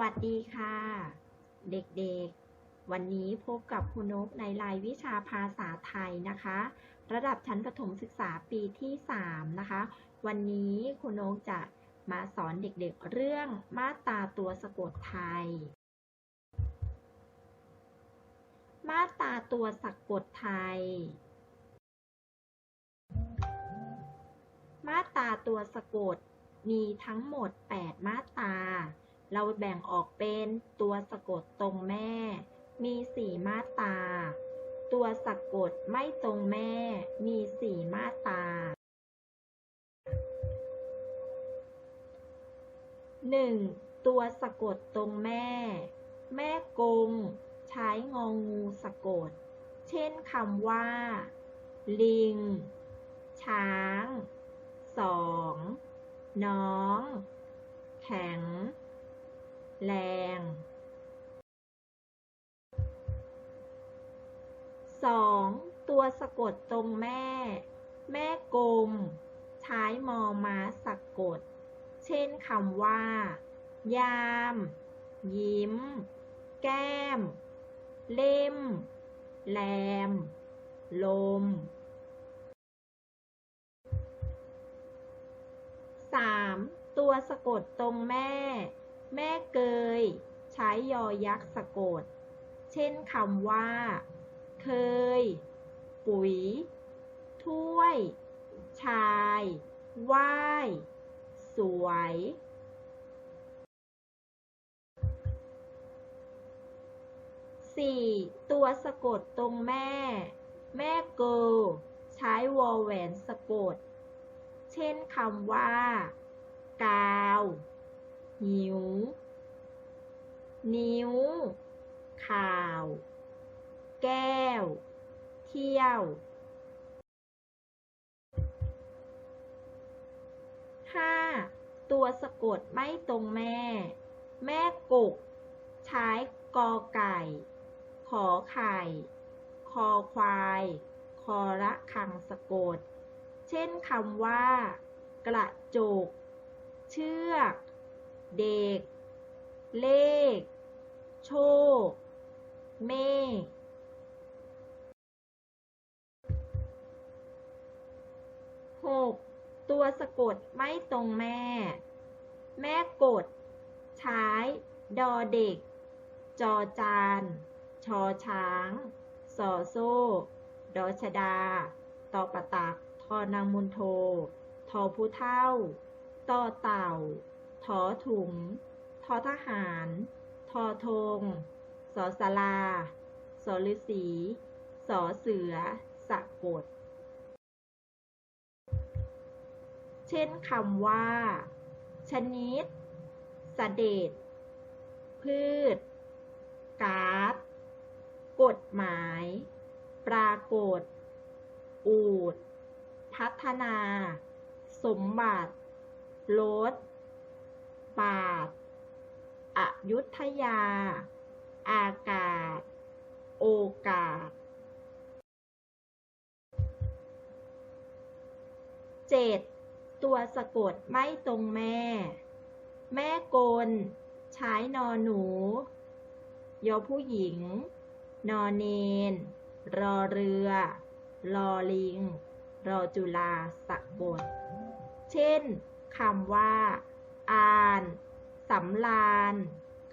วัสดีค่ะ เด็กๆ วันนี้พบกับคุณนกในรายวิชาภาษาไทยนะคะ ระดับชั้นประถมศึกษาปีที่ 3 นะคะ วันนี้คุณนกจะมาสอนเด็กๆ เรื่องมาตราตัวสะกดไทย มาตราตัวสะกดไทย มาตราตัวสะกดมีทั้งหมด 8 มาตรา เราแบ่งออกเป็นตัวสะกดตรงแม่ มี4มาตา ตัวสะกดไม่ตรงแม่ มี4มาตา 1. ตัวสะกดตรงแม่ แม่กง ใช้งองูสะกด เช่นคำว่า ลิง ช้าง สอง น้อง แข็ง แรงสองตัวสะกดตรงแม่ แม่กลม ใช้มอม้าสะกด เช่นคำว่า ยาม ยิ้ม แก้ม เล่ม แรม ลม 3. ตัวสะกดตรงแม่ แม่เกย ใช้ยอยักษ์สะกด เช่นคำว่า เคย ปุ๋ย ถ้วย ชายว่าย สวย 4. ตัวสะกดตรงแม่ แม่เกลใช้วอแหวนสะกด เช่นคำว่า กาว หิวนิ้ว ข่าว แก้ว เที่ยว 5. ตัวสะกดไม่ตรงแม่ แม่กก ใช้กอไก่ ขอไข่ คอควาย คอระคังสะกด เช่นคำว่า กระจก เชือก เด็ก เลข โชค เมฆ 6. ตัวสะกดไม่ตรงแม่ แม่กด ใช้ ดอเด็ก จอจาน ชอช้างสอโซ่ ดอชดา ตอปะตัก ทอนางมุนโท ทอผู้เท่า ต่อเต่า ถอถุง ทอทหาร ทอธงสอสลาสอฤษีสอเสือ สะกด เช่นคำว่า ชนิดสเสด็จ พืช การ์ด กฎหมาย ปรากฏ อูด พัฒนา สมบัติลด บาทอยุธยา อากาศ โอกาส 7. ตัวสะกดไม่ตรงแม่ แม่กลใช้นอหนู ยอผู้หญิง นอนเนน รอเรือลอลิง รอจุลาสะกด เช่นคำว่าำลาน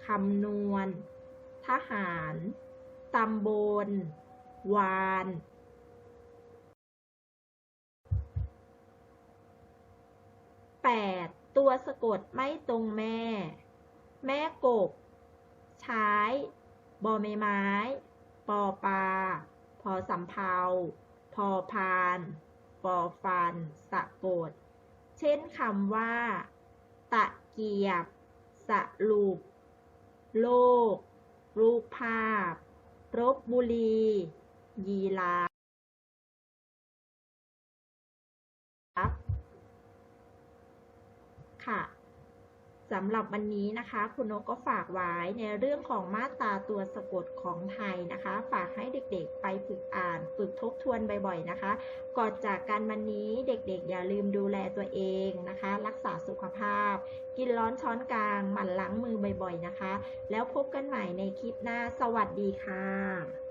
คำนวณ ทหาร ตำบล วาน 8. ตัวสะกดไม่ตรงแม่ แม่กบ ใช้บอใบไม้ ปอปลา พอสำเภาพอพาน ปอฟัน สะกด เช่นคำว่า ตะเกียบ สรุป โลก รูปภาพ รบบุรี ยีราฟค่ะ สำหรับวันนี้นะคะ คุณนกก็ฝากไว้ในเรื่องของมาตราตัวสะกดของไทยนะคะ ฝากให้เด็กๆไปฝึกอ่าน ฝึกทบทวนบ่อยๆนะคะ ก่อนจากกันวันนี้เด็กๆ อย่าลืมดูแลตัวเองนะคะ รักษาสุขภาพ กินร้อนช้อนกลางหมั่นล้างมือบ่อยๆนะคะ แล้วพบกันใหม่ในคลิปหน้าสวัสดีค่ะ